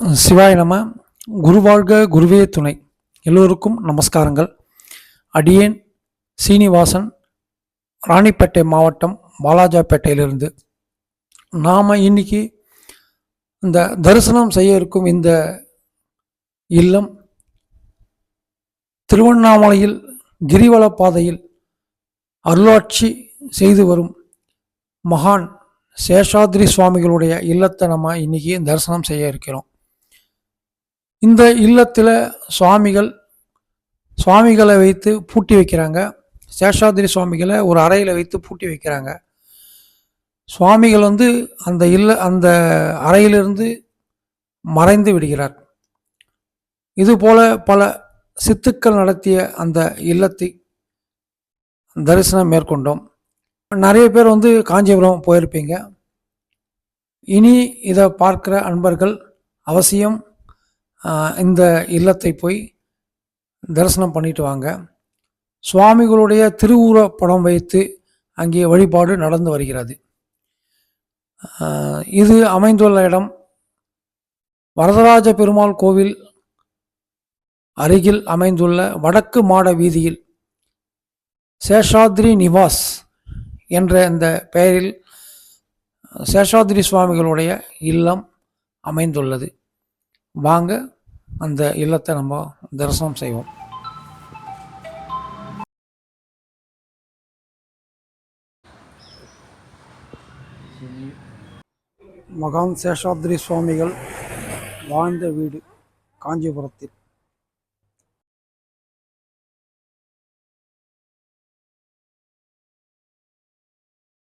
சிவாய நம குருவாழ்க குருவே துணை. எல்லோருக்கும் நமஸ்காரங்கள். அடியேன் சீனிவாசன் ராணிப்பேட்டை மாவட்டம் பாலாஜாப்பேட்டையிலிருந்து. நாம் இன்னைக்கு இந்த தரிசனம் செய்ய இருக்கும் இந்த இல்லம் திருவண்ணாமலையில் கிரிவல பாதையில் அருளாட்சி செய்து வரும் மகான் சேஷாத்ரி சுவாமிகளுடைய இல்லத்தை நம்ம இன்னைக்கு தரிசனம் செய்ய இருக்கிறோம். இந்த இல்லத்தில் சுவாமிகள் சுவாமிகளை வைத்து பூட்டி வைக்கிறாங்க. சேஷாதிரி சுவாமிகளை ஒரு அறையில் வைத்து பூட்டி வைக்கிறாங்க. சுவாமிகள் வந்து அந்த இல்ல அந்த அறையிலிருந்து மறைந்து விடுகிறார். இதுபோல பல சித்துக்கள் நடத்திய அந்த இல்லத்தை தரிசனம் மேற்கொண்டோம். நிறைய பேர் வந்து காஞ்சிபுரம் போயிருப்பீங்க. இனி இதை பார்க்குற அன்பர்கள் அவசியம் இந்த இல்லத்தை போய் தரிசனம் பண்ணிட்டு வாங்க. சுவாமிகளுடைய திருவுர படம் வைத்து அங்கே வழிபாடு நடந்து வருகிறது. இது அமைந்துள்ள இடம். வரதராஜ பெருமாள் கோவில் அருகில் அமைந்துள்ள வடக்கு மாட வீதியில் சேஷாத்ரி நிவாஸ் என்ற இந்த பெயரில் சேஷாத்ரி சுவாமிகளுடைய இல்லம் அமைந்துள்ளது. வாங்க அந்த இல்லத்தை நம்ம தரிசனம் செய்வோம். மகான் சேஷாத்ரி சுவாமிகள் வாழ்ந்த வீடு காஞ்சிபுரத்தில்.